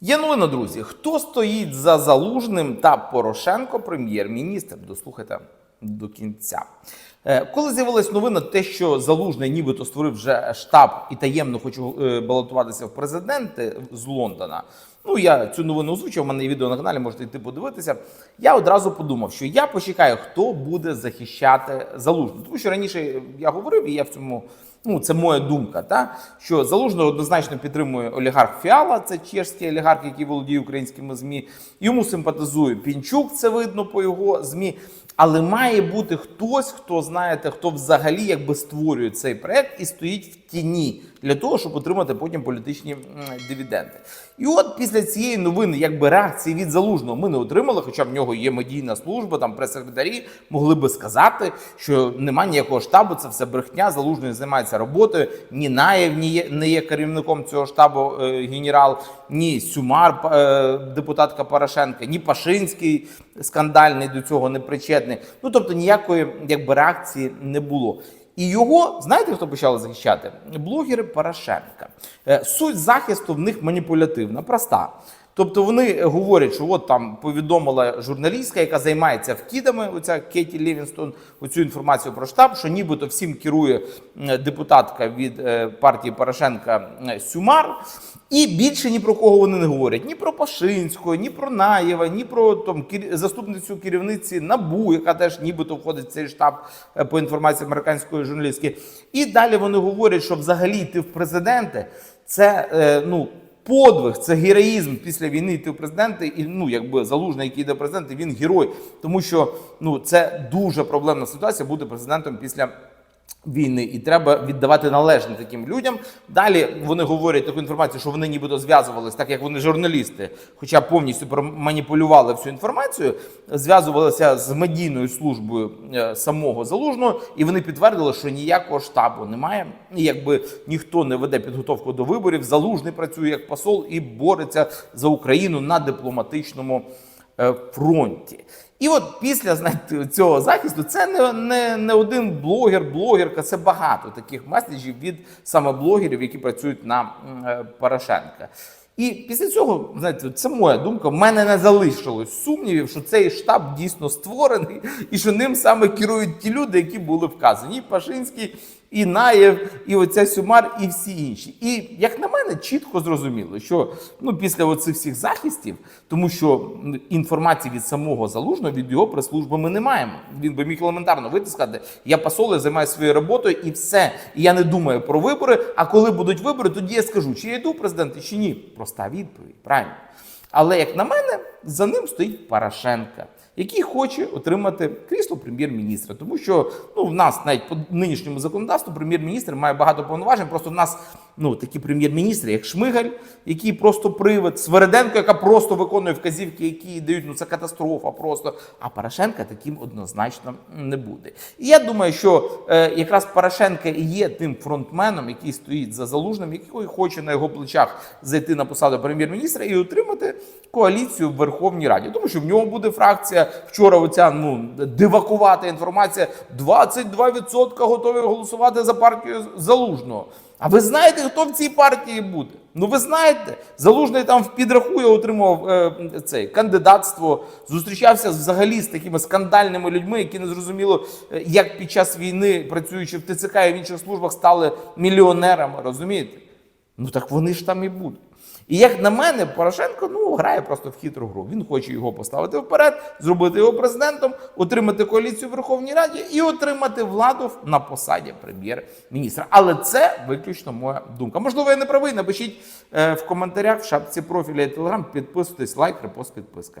Є новина, друзі. Хто стоїть за залужним та Порошенко, прем'єр-міністр? Дослухайте до кінця. Е, Коли з'явилась новина, те, що залужний нібито створив вже штаб і таємно хоче е, балотуватися в президенти з Лондона. Ну я цю новину озвучив. У мене є відео на каналі, можете йти подивитися. Я одразу подумав, що я почекаю, хто буде захищати залужного. Тому що раніше я говорив, і я в цьому. Ну, це моя думка, та що залужного однозначно підтримує олігарх Фіала, це чешський олігарх, який володіє українськими змі. Йому симпатизує Пінчук, це видно по його змі. Але має бути хтось, хто знаєте, хто взагалі якби створює цей проект і стоїть в тіні для того, щоб отримати потім політичні дивіденди. І от після цієї новини, якби реакції від залужного ми не отримали, хоча в нього є медійна служба, там прес-секретарі могли би сказати, що немає ніякого штабу, це все брехня. Залужний займається роботою. Ні Наєв ні є, не є керівником цього штабу е, генерал, ні Сюмар, е, депутатка Порошенка, ні Пашинський скандальний до цього не причетний. Ну тобто ніякої якби реакції не було. І його, знаєте, хто почали захищати? Блогери Порошенка. Е, Суть захисту в них маніпулятивна, проста. Тобто вони говорять, що от там повідомила журналістка, яка займається вкидами, оця Кеті Лівінстон, оцю інформацію про штаб, що нібито всім керує депутатка від е, партії Порошенка Сюмар. І більше ні про кого вони не говорять: ні про Пашинського, ні про Наєва, ні про там заступницю керівниці Набу, яка теж нібито входить в цей штаб е, по інформації американської журналістки. І далі вони говорять, що взагалі йти в президенти це е, ну. Подвиг, це героїзм після війни йти в президенти, і ну якби залужний, який йде в президенти, він герой, тому що ну це дуже проблемна ситуація бути президентом після війни, і треба віддавати належне таким людям. Далі вони говорять таку інформацію, що вони нібито зв'язувалися, так як вони журналісти, хоча повністю проманіпулювали всю інформацію, зв'язувалися з медійною службою е, самого залужного, і вони підтвердили, що ніякого штабу немає. І якби ніхто не веде підготовку до виборів, залужний працює як посол і бореться за Україну на дипломатичному фронті. І от після знаєте, цього захисту це не, не, не один блогер, блогерка, це багато таких меседжів від саме блогерів, які працюють на е, Порошенка. І після цього, знаєте, це моя думка. В мене не залишилось сумнівів, що цей штаб дійсно створений, і що ним саме керують ті люди, які були вказані. І Пашинський, і Наєв, і оця Сюмар, і всі інші. І як на мене, чітко зрозуміло, що ну після оцих всіх захистів, тому що інформації від самого залужного, від його прес-служби ми не маємо. Він би міг елементарно вийти сказати, я посол, я займаюся своєю роботою, і все. І я не думаю про вибори. А коли будуть вибори, тоді я скажу, чи я йду в президенти, чи ні. Проста відповідь, правильно. Але як на мене, за ним стоїть Порошенка, який хоче отримати крісло прем'єр-міністра, тому що ну в нас навіть по нинішньому законодавству прем'єр-міністр має багато повноважень. Просто в нас ну такі прем'єр-міністри, як Шмигаль, який просто привид, Свереденко, яка просто виконує вказівки, які дають. Ну це катастрофа просто. А Порошенка таким однозначно не буде. І я думаю, що е, якраз Порошенка і є тим фронтменом, який стоїть за залужним, який хоче на його плечах зайти на посаду прем'єр-міністра і отримати коаліцію в Верховній Раді. Тому що в нього буде фракція. Вчора оця ну дивакувата інформація: 22% готові голосувати за партію залужного. А ви знаєте, хто в цій партії буде? Ну ви знаєте, залужний там в підрахує отримав е, цей кандидатство, зустрічався взагалі з такими скандальними людьми, які не зрозуміло, е, як під час війни, працюючи в ТЦК і в інших службах, стали мільйонерами. Розумієте? Ну так вони ж там і будуть. І як на мене, Порошенко ну грає просто в хитру гру. Він хоче його поставити вперед, зробити його президентом, отримати коаліцію в Верховній Раді і отримати владу на посаді прем'єр-міністра. Але це виключно моя думка. Можливо, я не правий. Напишіть е, в коментарях в шапці профіля і телеграм. Підписуйтесь, лайк, репост, підписка.